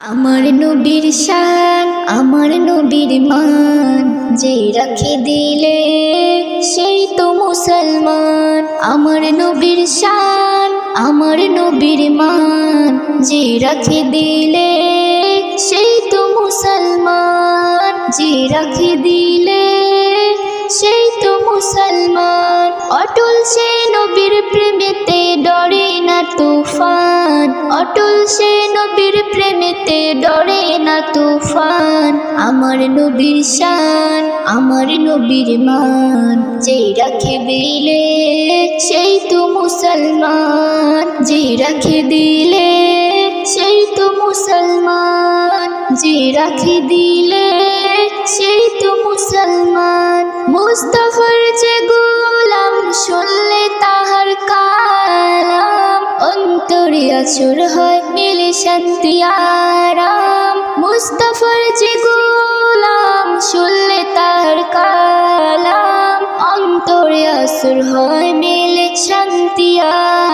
আমার নবীর শান, আমার নবীর মান, যে রাখে দিলে সেই তো মুসলমান। আমার নবীর শান, আমার নবীর মান, যে রাখে দিলে সেই তো মুসলমান। যে রাখে দিলে সেই তো মুসলমান, অটল সে নবীর প্রেমেতে ডরে না তুফান। অটল সে নবীর প্রেমেতে ডরে না তুফান। আমার নবীর শান, আমার নবীর মান। যে রাখে দিলে সেই তো মুসলমান। যে রাখে দিলে সেই তো মুসলমান। যে রাখে দিলে সেই তো মুসলমান। মুস্তফার যে গোলাম, শুনলে তাহার কালাম। অন্তরে আচর হয় মিলে শান্তি আরাম। মুস্তফার যে গোলাম, শুনলে তাহার কালাম। অন্তরে আসর হয় মিলে শান্তি আরাম।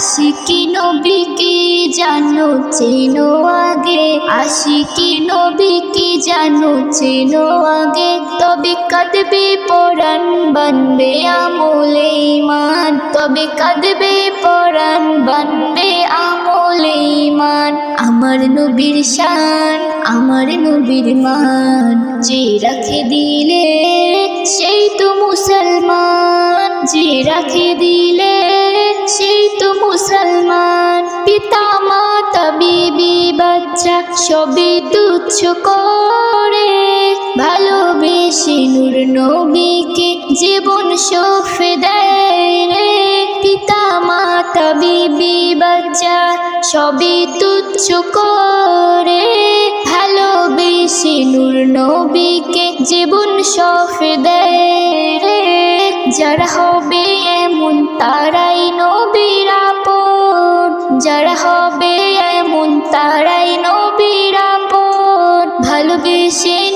আশিকি নবীকে জানো? চেনো আগে। আশিকি নবীকে জানো? চেনো আগে। তবে কাঁদবে পরাণ বানবে আমলে ইমান তবে কাঁদবে পরাণ বানবে আমলে ইমান আমার নবীর শান, আমার নবীর মান। যে রাখে দিলে সেই তো মুসলমান। যে রাখে দিলে সেই মুসলমান পিতা মাতা বিবি বাচ্চা সবই তুচ্ছ করে। ভালোবেসে নূর নবীকে জীবন সফে দেয় বিবি বাচ্চা সবই তুচ্ছ করে। ভালোবেসে নূর নবীকে জীবন সফে দেয় রে। যারা হবে এমন তারাই নবীর আপন। যারা হবে এমন তারাই নবীর আপন। ভালোবেসে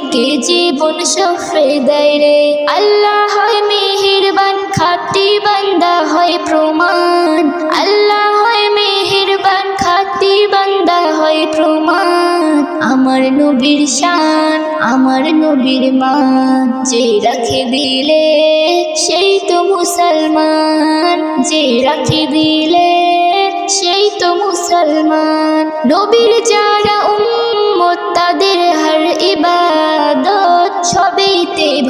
নবীকে জীবন সফে দেয় রে? আল্লাহ হয় মেহেরবান, খাটি বান্দা হয় প্রমাণ। আল্লাহ হয় মেহেরবান, খাটি বান্দা হয় প্রমাণ। আমার নবীর শান, আমার নবীর মান। যে রাখে দিলে সেই তো মুসলমান। যে রাখে দিলে সেই তো মুসলমান। নবীর যারা উম্মত, তাদের হার সবেইতে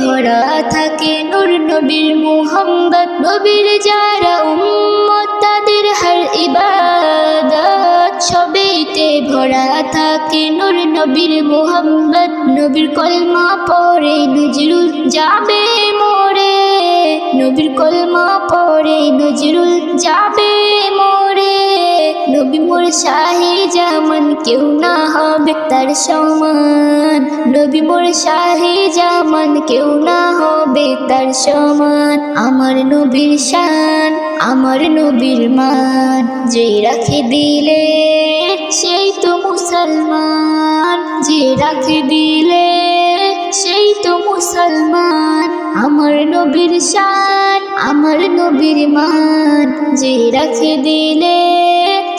ভরা থাকে নূর নবীর মুহাম্মদ নবীর যারা উম্মত, তাদের হার ইবাদত। সবেইতে ভরা থাকে নূর নবীর মুহাম্মদ নবীর কলমা পড়ে নজরুল যাবে মোরে। নবীর কলমা পড়ে নজরুল যাবে মোরে। নবী মোর শাহে জামান, কেউ না হবে তার সমান। নবী মোর শাহে জামান, কেউ না হবে তার সমান। আমার নবীর শান, আমার নবীর মান। যে রাখে দিলে সেই তো মুসলমান। যে রাখে দিলে সেই তো মুসলমান। আমার নবীর শান, আমার নবীর মান। যে রাখে দিলে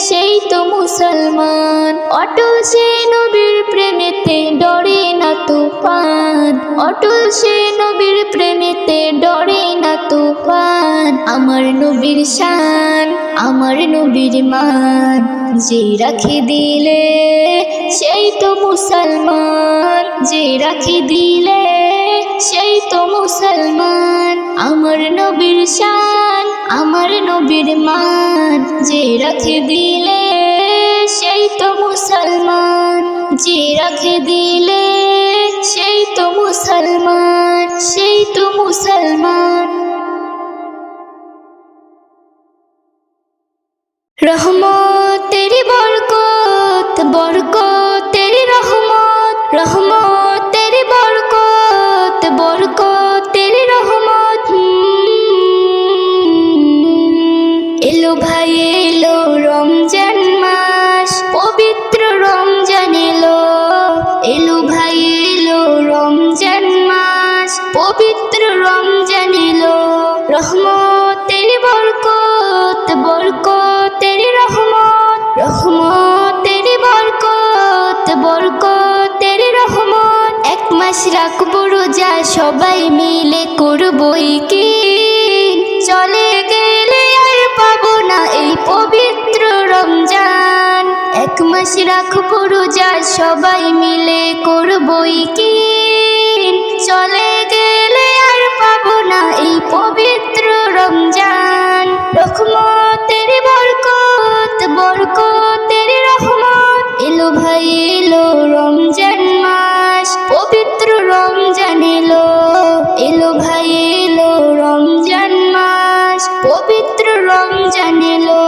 সেই তো মুসলমান। অটল সে নবীর প্রেমেতে ডরে না তুফান। অটল সে নবীর প্রেমেতে ডরে না তুফান। আমার নবীর শান, আমার নবীর মান। যে রাখি দিলে সেই তো মুসলমান। যে রাখি দিলে সেই তো মুসলমান। আমার নবীর শান আমার নবীর মান যে রাখে দিলে, সেই তো মুসলমান। যে রাখে দিলে, সেই তো মুসলমান। সেই তো মুসলমান। রহমত। এলো ভাই, এলো রমজান মাস, পবিত্র রমজান এলো। এলো ভাই, এলো রমজান মাস, পবিত্র রমজান এলো। রহমতের বরকত, বরকতের রহমত, রহমতের বরকত, বরকতের রহমত। এক মাস রাখব রোজা, সবাই মিলে করবই কি চলে পবিত্র রমজান। এক মাস রাখব রোজা সবাই মিলে করবই কি চলে গেলে আর পাবো না এই পবিত্র রমজান। রহমতের বরকত, বরকতের রহমত। এলো ভাই, এলো রমজান মাস, পবিত্র রমজান এলো। এলো ভাই রমজান এলো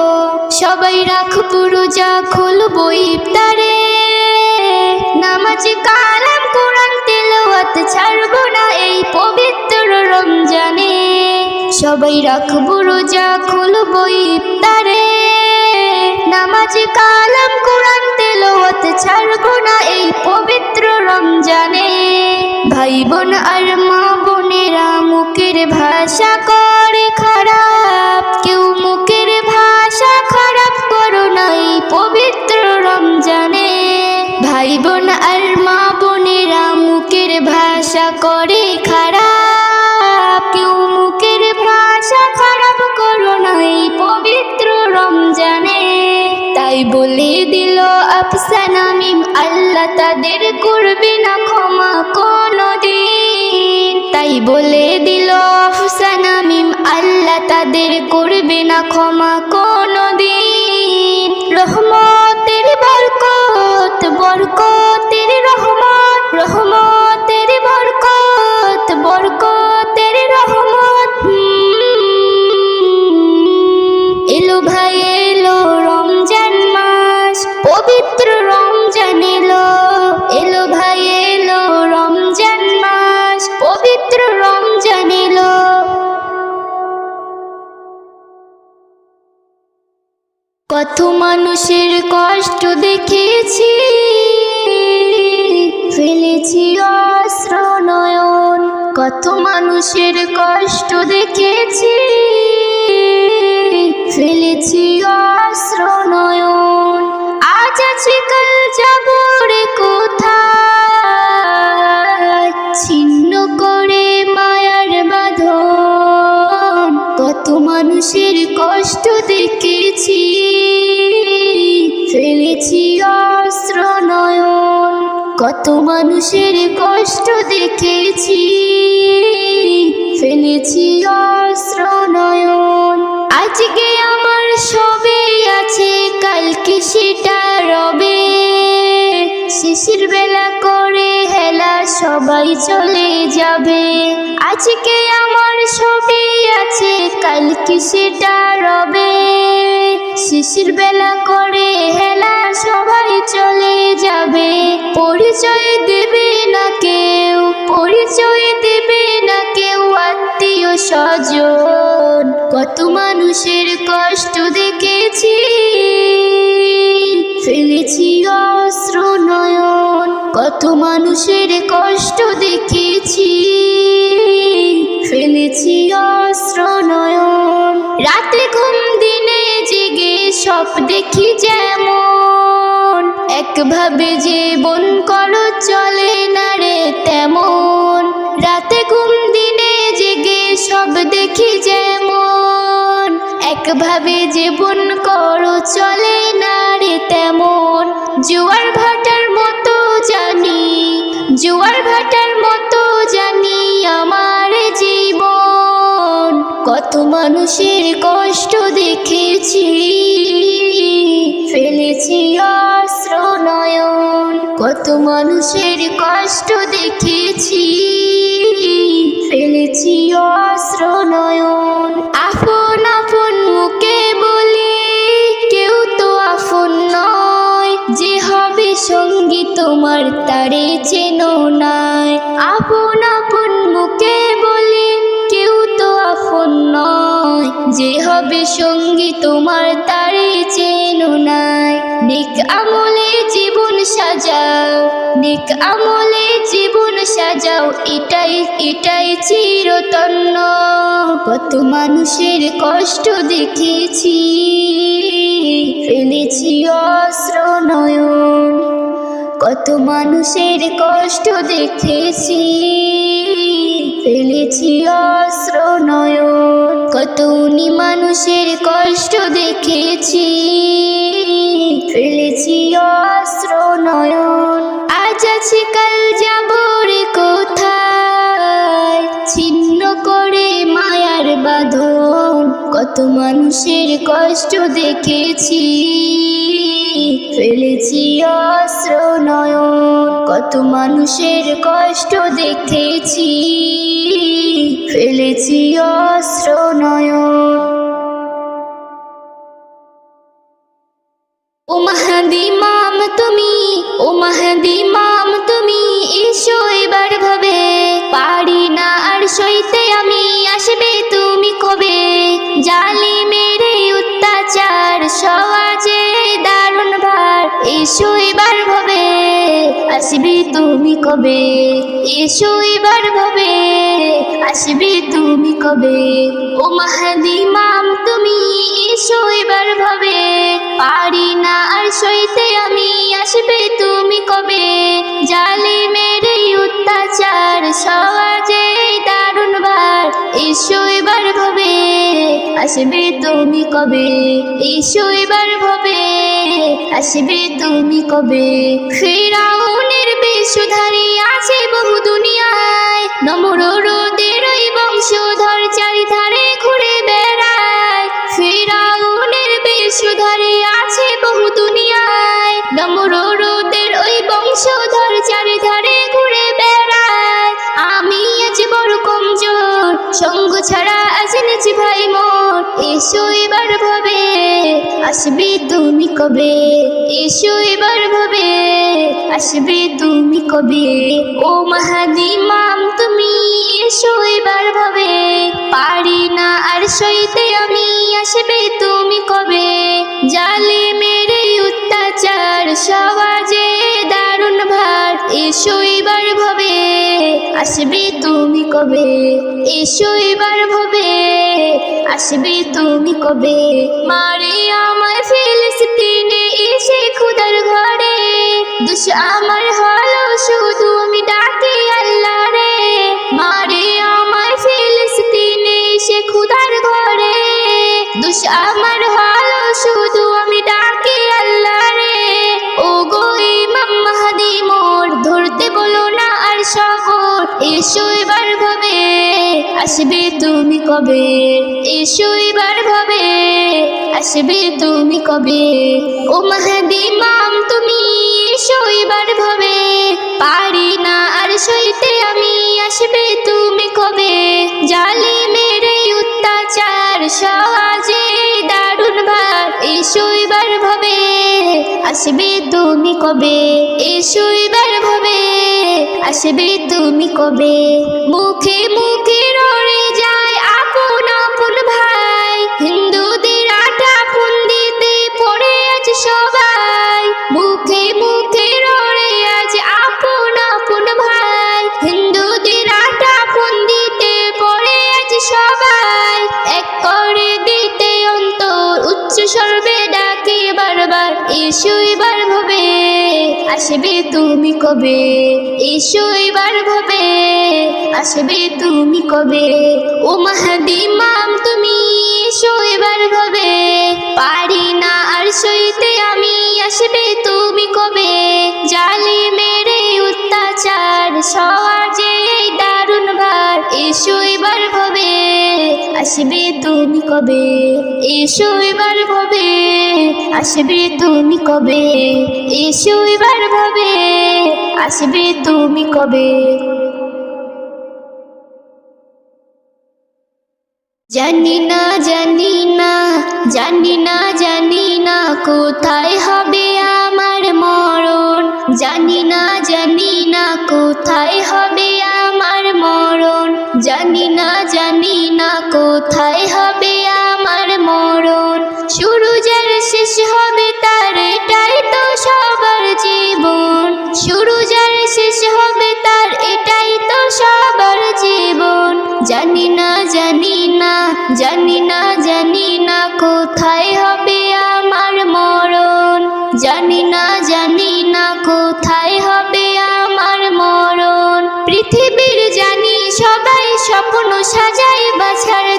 সবাই রাখব রোজা খুলবো ইফতারে। নামাজ কালাম কোরআন তেলাওয়াত ছাড়বো না এই পবিত্র রমজানে। সবাই রাখব রোজা খুলবো ইফতারে। নামাজ কালাম কোরআন তেলাওয়াত ছাড়বো না এই পবিত্র রমজানে। ভাই বোন আর মা বোনেরা মুখের ভাষা করে খারাপ। কেউ ভাষা খারাপ করো নাই, পবিত্র রমজানে। ভাই বোন আর মা বোনেরা মুখের ভাষা করে খারাপ। কেউ মুখের ভাষা খারাপ করো নাই, পবিত্র রমজানে। তাই বলে দিল আফসানা মিম, আল্লাহ তাদের করবে না ক্ষমা কোনো দিন তাই বলে দিল আফসানা মিম, আল্লাহ তাদের করবে না ক্ষমা কোনো কত মানুষের কষ্ট দেখেছি। ফেলেছি অস্ত্র নয়ন কত মানুষের কষ্ট দেখেছি। ফেলেছি অস্ত্র নয়ন আজ আছে, কাল যাব রে কোথায়? ছিন্ন করে মায়ার বাঁধন। কত মানুষের কষ্ট দেখেছি। অস্ত্র নয়ন। কত মানুষের কষ্ট দেখেছি। ফেলেছি অস্ত্র নয়ন। আজকে আমার সবে আছে, কালকে সেটা রবে। শিশির বেলা করে হেলা সবাই চলে যাবে। আজকে আমার সবে আছে, কালকে সেটা রবে। শিশির বেলা করে হেলা সবাই চলে যাবে। পরিচয় দেবে না কেউ, পরিচয় দেবে না কেউ আত্মীয় স্বজন। কত মানুষের কষ্ট দেখেছি, ফেলেছি অস্ত্র নয়ন। কত মানুষের কষ্ট দেখেছি, ফেলেছি অস্ত্র নয়ন। রাতে ঘুম সব দেখি যেমন। একভাবে জীবন করো, চলে না রে তেমন। রাতে ঘুম দিনে জেগে সব দেখি যেমন। একভাবে জীবন করো, চলে না রে তেমন। জোয়ার ভাটার মতো জানি, জোয়ার ভাটার মতো কত মানুষের কষ্ট দেখেছি, ফেলেছি অস্ত্র নয়ন কত মানুষের কষ্ট দেখেছি, ফেলেছি অস্ত্র আপন আপন মুখে বলি কেউ তো আপন নয়, যে হবে সঙ্গী তোমার তারে চেনো নাই। আপন আপন মুখে হবে সঙ্গী তোমার তারে চেনো নাই। নিক আমলে জীবন সাজাও, নিক আমলে জীবন সাজাও, এটাই এটাই চিরতন্ন। কত মানুষের কষ্ট দেখেছি ফেলেছি অস্ত্র নয়ন। কত মানুষের কষ্ট দেখেছি, ফেলেছি অস্ত্র নয়ন। কত উনি মানুষের কষ্ট দেখেছি, ফেলেছি অস্ত্র নয়ন। আজ আছে, কাল যাব রে কোথায়? ছিন্ন করে মায়ার বাঁধন। কত মানুষের কষ্ট দেখেছি। ফেলেছি অস্ত্র নয়ন। কত মানুষের কষ্ট দেখেছি। ফেলেছি অস্ত্র নয় ও মাহাদি মাম তুমি, ও মাহাদি এসো এবার ভাবে, আসবে তুমি কবে? এসো এবার ভাবে, আসবে তুমি কবে? ও মাহাদি মাম, তুমি এসো এবার ভাবে। পারি না আর সইতে আমি, আসবে তুমি কবে? জালে মেরে অত্যাচার সহজে দারুণ ভার। এসো এবার ভাবে, আসবে তুমি কবে? এসো এবার আসবে তুমি কবে? ফেরাউনের বেশুধারী আছে বহু দুনিয়ায়। নম্র রোদের আসবে তুমি কবে? এসো এবার ভাবে, আসবে তুমি কবে? ও মাহাদি মাম, তুমি এসো এবার ভাবে। পারি না আর সইতে আমি, আসবে তুমি কবে? জালে মেরে অত্যাচার, সমাজে দারুণ ভার। এসো এবার ভাবে, আসবে তুমি কবে? এসো এবার ভাবে, আসবে তুমি কবে? মারে দুষ আমার হলো শুধু আমি ডাকি আল্লাহ রে। মারে আমায় ফিলিস্তিনে এসে খুদার ঘরে। দুষ আমার হলো শুধু আমি ডাকি আল্লাহ রে। ও গো ইমাম মাহাদি মোর, ধরতে বলো না আর শহর। এসো এবার ভাবে, আসবে তুমি কবে? এসো এবার ভাবে, আসবে তুমি কবে? ও মাহাদি মাম, তুমি এবার ভাবে। পারি না আর সইতে আমি, আসবে তুমি কবে? জালি মেরে অত্যাচার, সহজে দারুণ ভার। এসো এবার ভাবে, আসবে তুমি কবে? এসো এবার ভাবে, আসবে তুমি কবে? মুখে মুখে এসো এবার ভাবে, আসবে তুমি কবে? এসো এবার ভাবে, আসবে তুমি কবে? ও মাহাদি মাম, তুমি এসো এবার ভাবে। পারি না আর সইতে আমি, আসবে তুমি কবে? জালি মেরে অত্যাচার সমাজে আসবে তুমি কবে? এসো এবার ভাবে আসবে তুমি কবে? এসো এবার ভাবে আসবে তুমি কবে? জানি না জানি না জানি না জানি না কোথায় হবে আমার মরণ। জানি না জানি না কোথায় হবে আমার মরণ। জানি না না, কোথায় হবে আমার মরণ? শুরু যার শেষ হবে তার, এটাই তো সবার জীবন। শুরু যার শেষ হবে তার, এটাই তো সবার জীবন। জানি না জানি না জানি না জানি না, কোথায় হবে আমার মরণ? জানি না জানি না, কোথায় হবে আমার মরণ? পৃথিবীর জানি সবাই স্বপ্ন সাজা ছাড়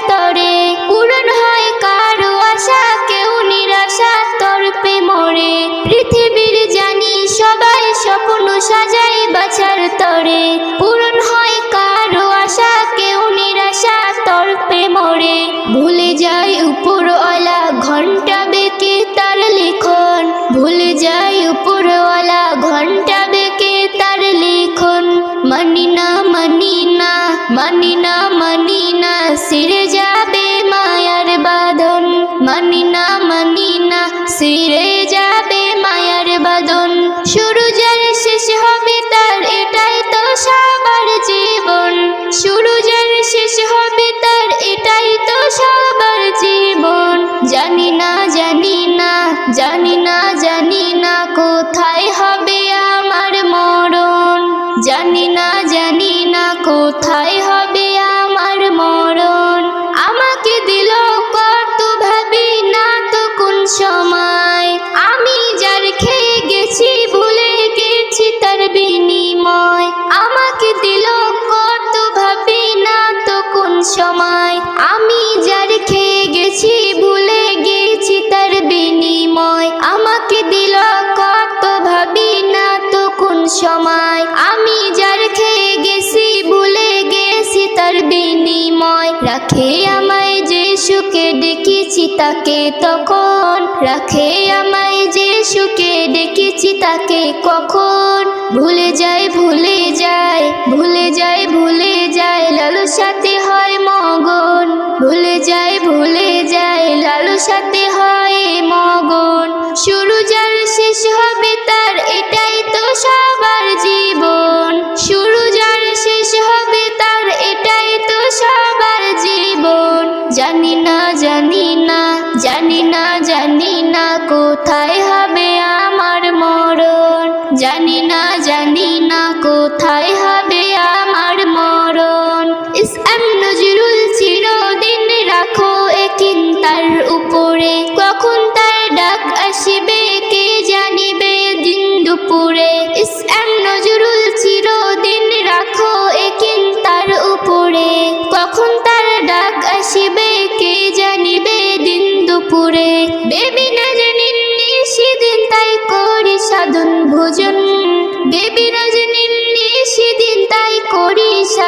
জানি না জানি না কোথায় হয়। থাকে তখন রাখে আমায় যে সুখে ডেকেছি তাকে কখন ভুলে যায় ভুলে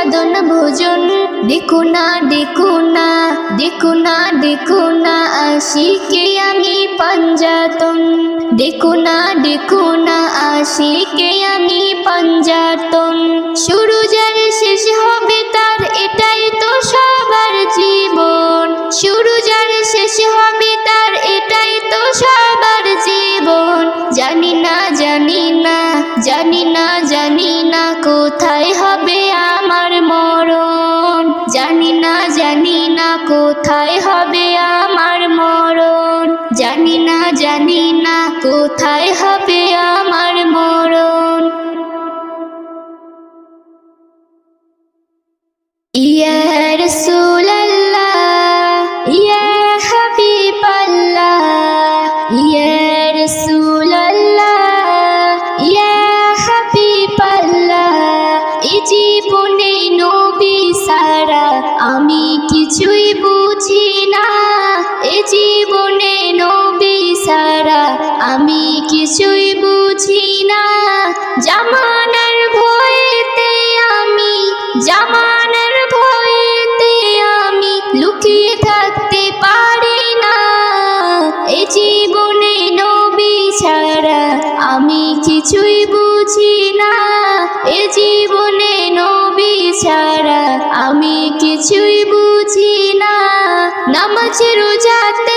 সাধন ভোজন। দেখো না দেখো না দেখো না দেখো না, আশিকে আমি পাঞ্জাতন। দেখো না দেখো না, আশিকে আমি পাঞ্জাতন। শুরু যায় শেষ হবে কিছুই বুঝি না। জামানার ভয়েতে আমি, জামানার ভয়েতে আমি লুকিয়ে থাকতে পারি না। এ জীবনে নবী ছাড়া আমি কিছুই বুঝি না। এ জীবনে নবী ছাড়া আমি কিছুই বুঝি না। নামাজ, রোজাতে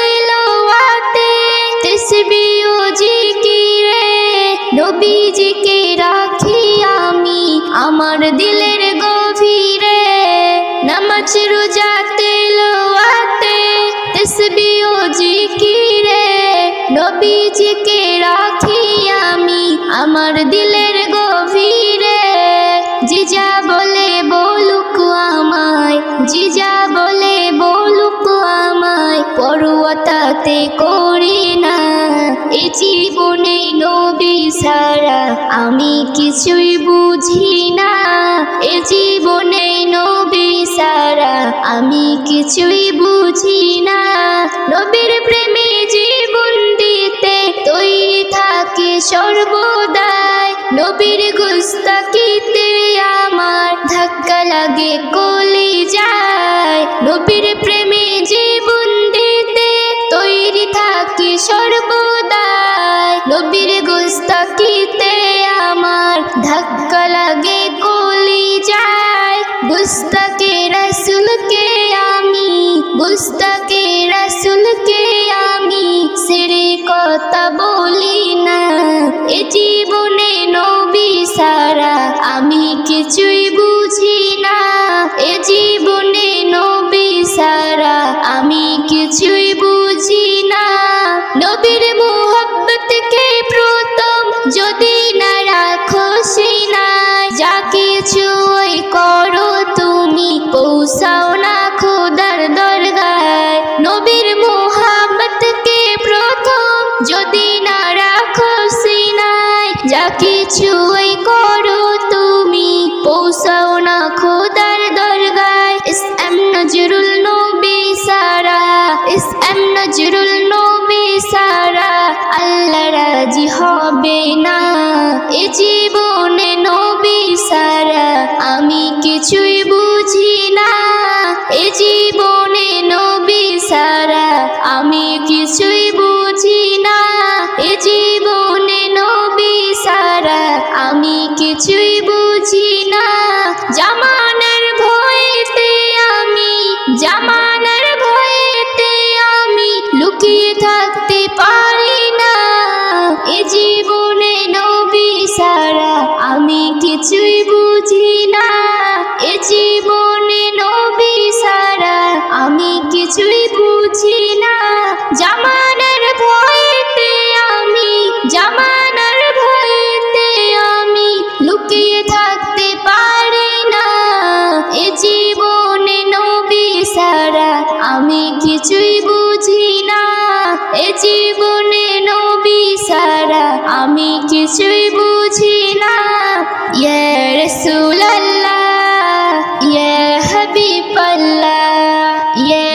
নবীজিকে রাখি আমি আমার দিলের গভীরে। নামাজ রোজাতে লোয়াতে তসবি ও জিকিরে। নবীজিকে রাখি আমি আমার দিলের গভীরে। জিজা বলে বলুক আমায় জিজা বলে বলুক আমায় পড়ুয়াতাতে করি না এ জীবনে নবী সারা আমি কিছুই বুঝি না। এ জীবনে নবী সারা আমি কিছুই বুঝি না। নবীর প্রেমে জীবন দিতে তৈ থাকে সর্বদাই। নবীর গুস্তাকিতে আমার ধাক্কা লাগে কলে যায় নবীর প্রেমে জীবন দিতে আমার ধাক্কা কিছুই বুঝি না। এ জীবনে বুঝি না ইয়া ইয়া হাবিবাল্লাহ ইয়া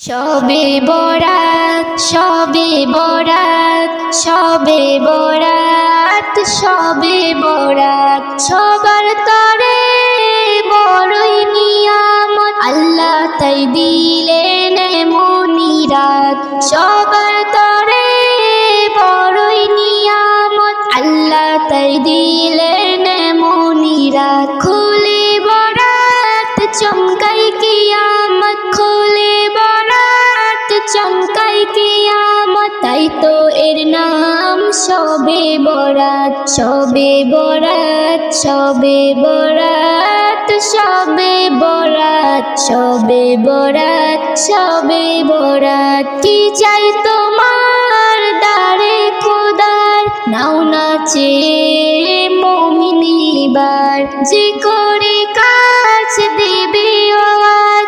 সবে বরাত সবে বরাত সবে বরাত সবে বরাত সবার সবার তরে বড়ই নিয়ামত। আল্লাহ তাই দিলেন মনিরাত খুলে বরাত, চমকাই কিয়ামত। খুলে বরাত, চমকাই কিয়ামত। তাই তো এর নাম সবে বরাত সবে বরাত সবে বরাত। সবে বরাত সবে বরাত সবে বরাত। কি চাই তোমার দারে খোদার? নাও নাচে মমিনিবার যে করে কাজ দেবে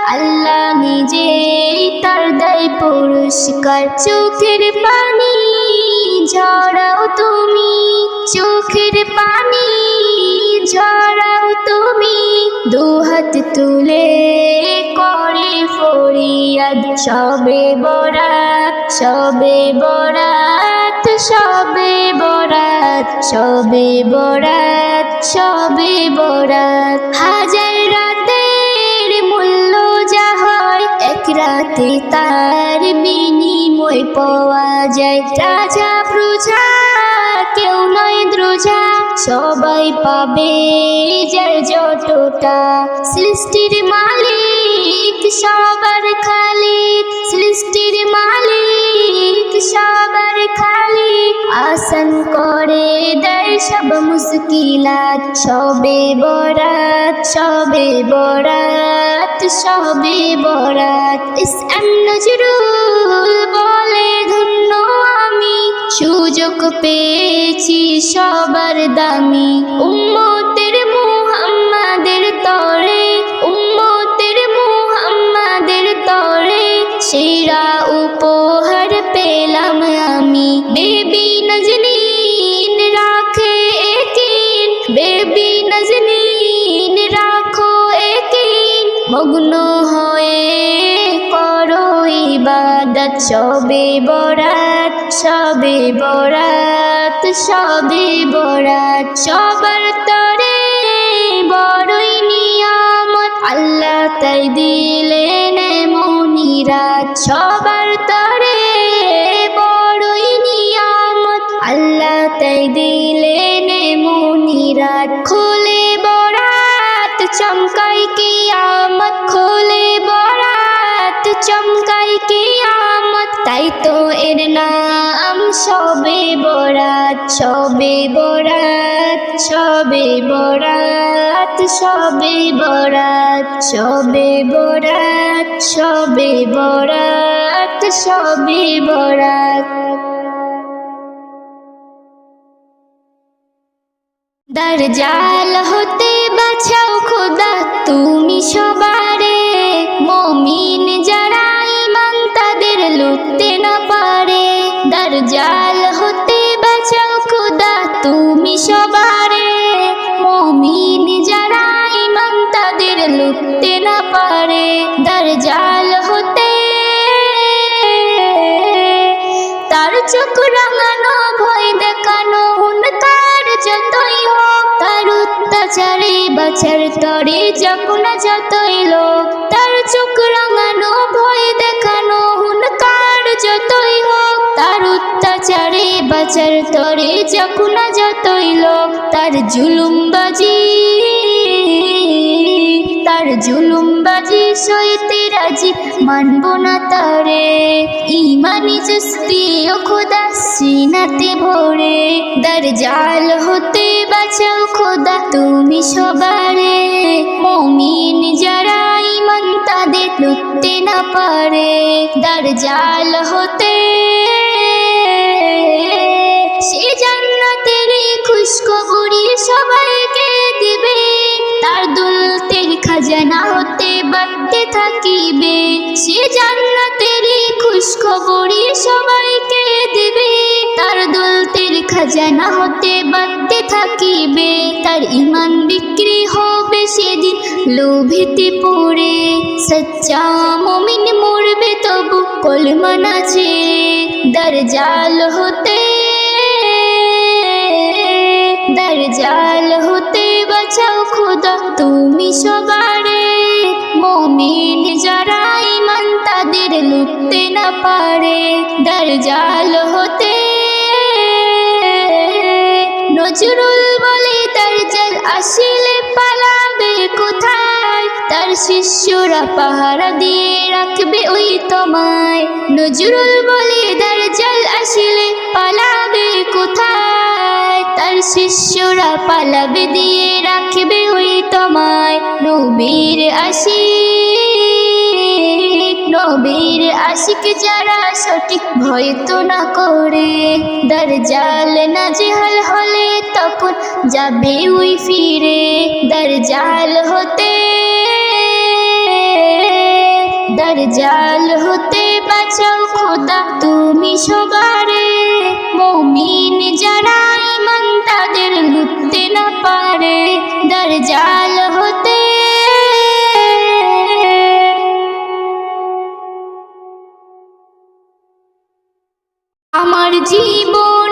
আল্লাহ নিজেই তার দেয় পুরস্কার। চোখের পানি ঝরাও তুমি, চোখের পানি তুলে করে ফরিয়াদ, সবে বরাত সবে বরাত সবে বরাত সবে বরাত সবে বরাত। হাজার রাতের মূল্য যা হয়, এক রাতে তার বিনিময় পাওয়া যায়। রাজা প্রজা সবাই পাবে যার যতটা সৃষ্টির মালিক, সবার খালিক। সৃষ্টির মালিক, সবার খালিক। আসন করে দেয় সব মুশকিলাত, সবে বরাত সবে বরাত সবে বরাত। ইস এম নজরুল সুযোগ পেয়েছি সবার দামি। উম্মতের মুহাম্মাদের তরে উম্মতের মুহাম্মাদের তরে সেরা উপহার পেলাম আমি। বেবি নজনীন রাখে একিন বেবি নজনীন রাখো একিন মগ্ন ইবাদত সবে বরাত সবে বরাত সবে বরাত। সবার তরে বড়ই নিয়ামত, আল্লাহ তাই দিলেন মনিরাত সবার তরে বড়ই নিয়ামত, আল্লাহ তাই দিলেন মনিরাত খুলে বরাত চমকাই কিয়ামত, খুলে বরাত। চমকাই কিয়ামত, তাই তো এর নাম সবে বরাত সবে বরাত সবে বরাত সবে বরাত সবে বরাত সবে বরাত সবে বরাত। দরজাল হতে বাঁচাও খোদা, তুমি সবারে বাছার তরে যখন যতই লোক, তার চোখ রাঙানো, ভয় দেখানো হুনকার যতই হোক, তার অত্যাচারে বাছার তরে যখন যতই লোক, তার জুলুমবাজি তার জুলুমবাজি সইতে রাজি মানব না তারে। ইমানি জস্তি ও খোদা সিনাতে ভরে, দরজাল হতে বাঁচাও খোদা, তুমি সবারে মমিন যারা ইমান তাদের লুটতে না পারে দরজাল হতে। সে জান্নাতেরই খুশখবরি সবাইকে দিবে, তার দুলতের খাজানা হতে বাড়তে থাকিবে। সে জান্নাতেরই খুশখবরি সবাইকে দিবে, তার দুলতের খাজানা হতে থাকিবে, তার ইমান বিক্রি হবে সেদিন। লোভেতে পড়ে সচ্চা মমিন মরবে তবু কলমান আছে দরজাল হতে দরজাল হতে বাঁচাও খোদা তুমি সবারে। মমিন যারা ইমান তাদের লুটতে না পারে দরজাল হতে আসিলে পালাবে কোথায়? তার শিষ্যরা পাহারা দিয়ে রাখবে ওই তোমায়। নজরুল বলে, দরজাল আসিলে পালাবে কোথায়? তার শিষ্যরা পালাবে দিয়ে রাখবে ওই তোমায়। নবীর আশিক নবীর আশিক যারা সঠিক ভয় তো না করে দরজাল নাজেহাল হলে তখন যাবে ওই ফিরে। দরজাল হতে দরজাল হতে বাঁচাও খোদা তুমি সবারে। মমিন যারা ইমান তাদের লুটতে না পারে দরজাল হতে জীবন